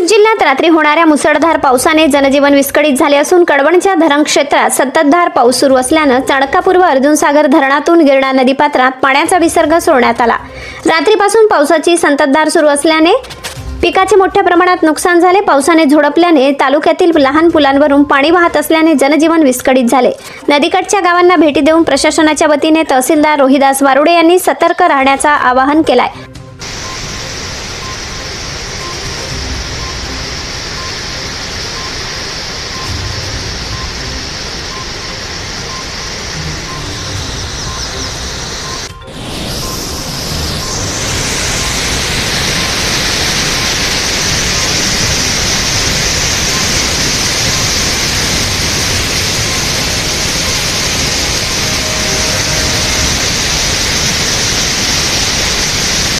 जिल्ह्यात रात्री होणाऱ्या मुसळधार पावसाने जनजीवन विस्कळीत झाले असून कडवणच्या धरण क्षेत्रात संततधार पाऊस सुरू असल्यानं चाणकापूर्व अर्जुनसागर धरणातून गिरणा नदीपात्रात पाण्याचा विसर्ग सोडण्यात आला. रात्रीपासून पावसाची संततधार सुरू असल्याने पिकाचे मोठ्या प्रमाणात नुकसान झाले. पावसाने झोडपल्याने तालुक्यातील लहान पुलांवरून पाणी वाहत असल्याने जनजीवन विस्कळीत झाले. नदीकाठच्या गावांना भेटी देऊन प्रशासनाच्या वतीने तहसीलदार रोहिदास वारुडे यांनी सतर्क राहण्याचा आवाहन केलाय.